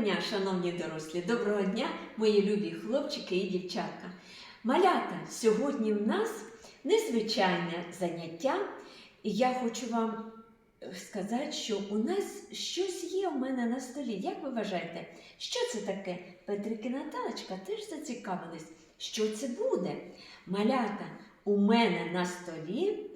дня, шановні дорослі, доброго дня, мої любі хлопчики і дівчатка. Малята, сьогодні в нас незвичайне заняття, і я хочу вам сказати, що у нас щось є у мене на столі. Як ви вважаєте, що це таке? Петрик і Наталочка теж зацікавились, що це буде. Малята, у мене на столі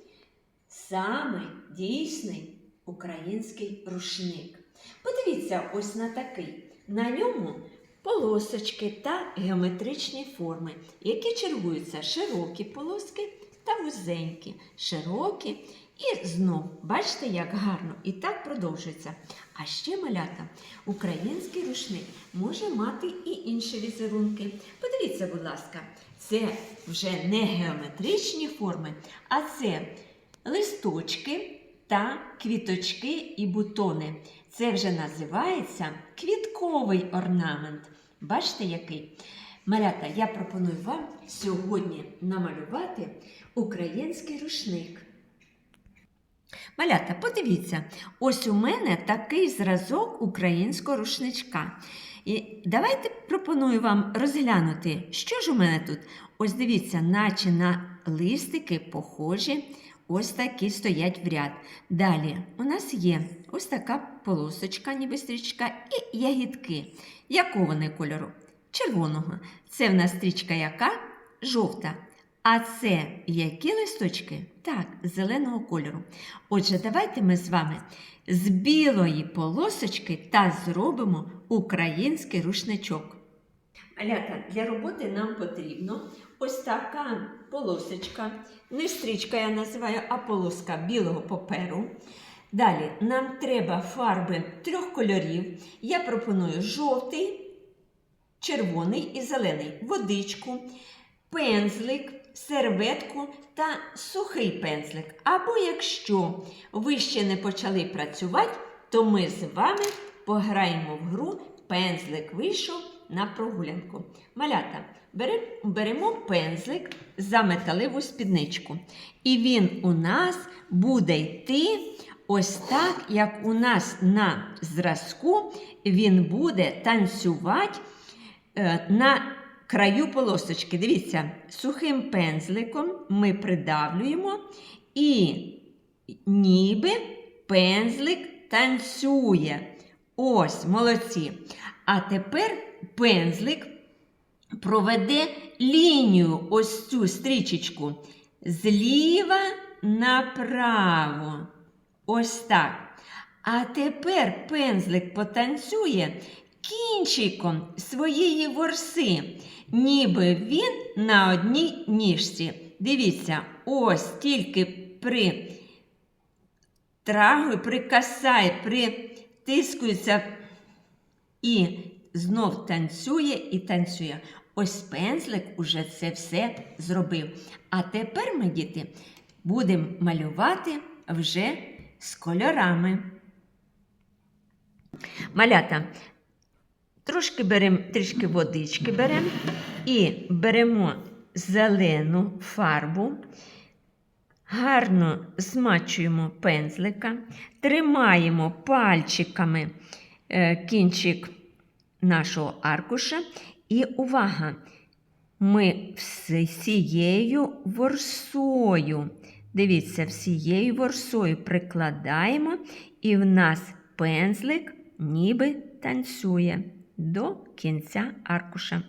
саме дійсний український рушник. Подивіться ось на такий. На ньому полосочки та геометричні форми, які чергуються широкі полоски та вузенькі, широкі. І знов, бачите, як гарно, і так продовжується. А ще малята, український рушник може мати і інші візерунки. Подивіться, будь ласка, це вже не геометричні форми, а це листочки та квіточки і бутони. Це вже називається квітковий орнамент. Бачите, який? Малята, я пропоную вам сьогодні намалювати український рушник. Малята, подивіться, ось у мене такий зразок українського рушничка. І давайте пропоную вам розглянути, що ж у мене тут. Ось дивіться, наче на листики похожі, ось такі стоять в ряд. Далі у нас є ось така полосочка, ніби стрічка, і ягідки. Якого вони кольору? Червоного. Це в нас стрічка яка? Жовта. А це які листочки? Так, зеленого кольору. Отже, давайте ми з вами з білої полосочки та зробимо український рушничок. Малята, для роботи нам потрібно ось така полосочка. Не стрічка я називаю, а полоска білого паперу. Далі нам треба фарби трьох кольорів. Я пропоную жовтий, червоний і зелений, водичку, пензлик, серветку та сухий пензлик. Або якщо ви ще не почали працювати, то ми з вами пограємо в гру пензлик вийшов на прогулянку. Малята, беремо пензлик за металеву спідничку. І він у нас буде йти ось так, як у нас на зразку він буде танцювати е, на краю полосочки. Дивіться, сухим пензликом ми придавлюємо і ніби пензлик танцює. Ось, молодці. А тепер пензлик проведе лінію ось цю стрічечку зліва направо. Ось так. А тепер пензлик потанцює кінчиком своєї ворси, ніби він на одній ніжці. Дивіться, ось тільки при трагу, прикасає, притискується і знов танцює і танцює. Ось пензлик уже це все зробив. А тепер ми, діти, будемо малювати вже з кольорами. Малята, трошки беремо, трішки водички беремо і беремо зелену фарбу, гарно змачуємо пензлика, тримаємо пальчиками кінчик нашого аркуша. І увага! Ми всією ворсою, дивіться, всією ворсою прикладаємо, і в нас пензлик ніби танцює до кінця аркуша.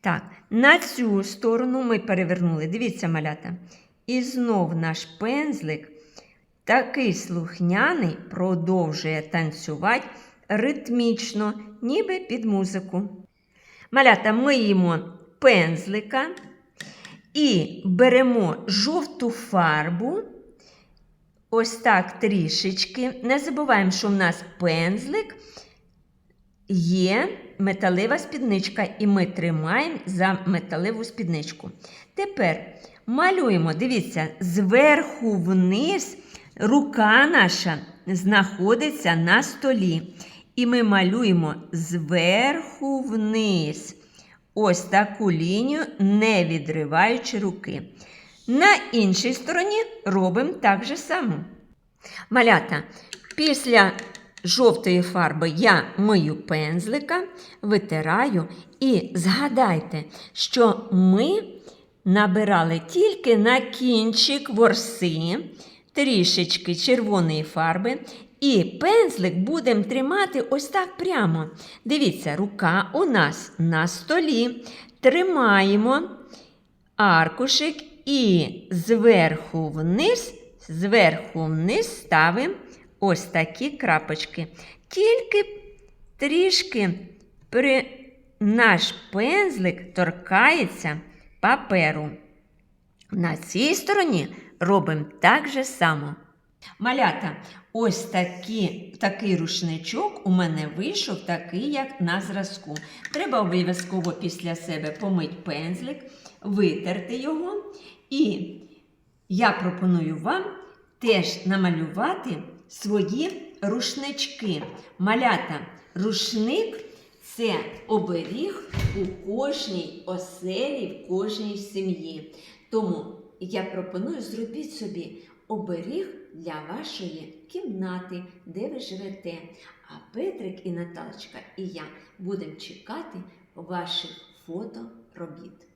Так, на цю сторону ми перевернули. Дивіться, малята. І знов наш пензлик, такий слухняний, продовжує танцювати ритмічно, ніби під музику. Малята миємо пензлика і беремо жовту фарбу. Ось так трішечки. Не забуваємо, що в нас пензлик є металева спідничка, і ми тримаємо за металеву спідничку. Тепер малюємо, дивіться, зверху вниз рука наша знаходиться на столі. І ми малюємо зверху вниз. Ось таку лінію, не відриваючи руки. На іншій стороні робимо так же само. Малята, після жовтої фарби я мию пензлика, витираю і згадайте, що ми набирали тільки на кінчик ворси, трішечки червоної фарби. І пензлик будемо тримати ось так прямо. Дивіться, рука у нас на столі. Тримаємо аркушик і зверху вниз, зверху вниз ставимо ось такі крапочки. Тільки трішки при наш пензлик торкається паперу. На цій стороні робимо так же само. Малята, ось такі, такий рушничок у мене вийшов, такий, як на зразку. Треба обов'язково після себе помити пензлик, витерти його. І я пропоную вам теж намалювати свої рушнички. Малята, рушник це оберіг у кожній оселі, в кожній сім'ї. Тому я пропоную зробіть собі оберіг для вашої кімнати, де ви живете. А Петрик і Наталочка і я будемо чекати ваших фото робіт.